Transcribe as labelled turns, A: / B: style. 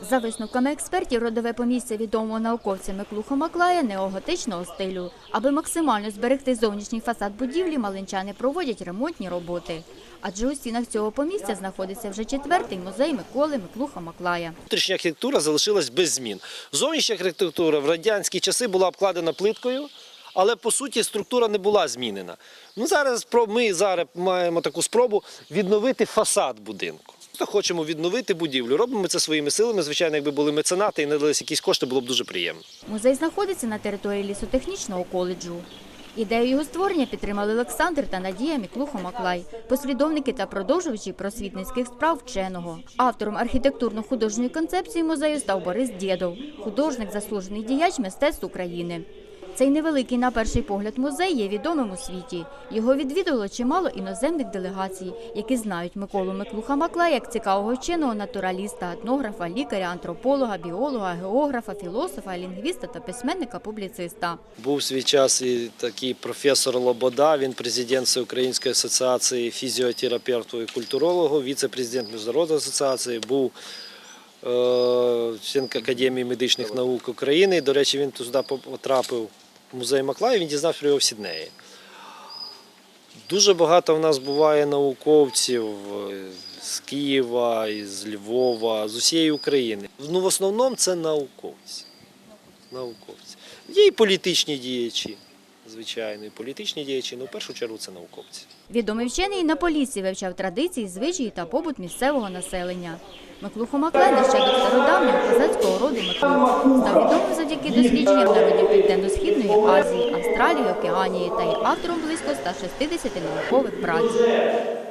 A: За висновками експертів, родове помістя відомого науковцями Клуха Маклая неоготичного стилю. Аби максимально зберегти зовнішній фасад будівлі, малинчани проводять ремонтні роботи. Адже у стінах цього помістя знаходиться вже четвертий музей Миколи Миклуха Маклая.
B: Внутрішня архітектура залишилась без змін. Зовнішня архітектура в радянські часи була обкладена плиткою, але по суті структура не була змінена. Ну, зараз ми зараз маємо таку спробу відновити фасад будинку. Просто хочемо відновити будівлю. Робимо це своїми силами. Звичайно, якби були меценати і надались якісь кошти, було б дуже приємно.
A: Музей знаходиться на території лісотехнічного коледжу. Ідею його створення підтримали Олександр та Надія Міклухо Маклай, послідовники та продовжувачі просвітницьких справ вченого. Автором архітектурно-художньої концепції музею став Борис Дєдов, художник, заслужений діяч мистецтв України. Цей невеликий на перший погляд музей є відомим у світі. Його відвідувало чимало іноземних делегацій, які знають Миколу Миклуха Маклая як цікавого вченого натураліста, етнографа, лікаря, антрополога, біолога, географа, філософа, лінгвіста та письменника-публіциста.
B: Був свій час і такий професор Лобода, він президент Всеукраїнської асоціації фізіотерапевтів і культурологів, віце-президент Міжнародної асоціації, був е, член Академії медичних наук України. До речі, він туди потрапив музей Маклая, він дізнався про його в Сіднеї. Дуже багато в нас буває науковців е, з Києва, з Львова, з усієї України. Ну, в основному це науковці науковці. Є і політичні діячі, звичайно, і політичні діячі, але в першу чергу це науковці.
A: Відомий вчений на полісі вивчав традиції, звичаї та побут місцевого населення. Миклухо Маклай нащадок стародавнього козацького роду Миклух. Став відомим завдяки дослідженням народів Південно-Східної Азії, Австралії, Океанії та є автором близько 160 наукових праць.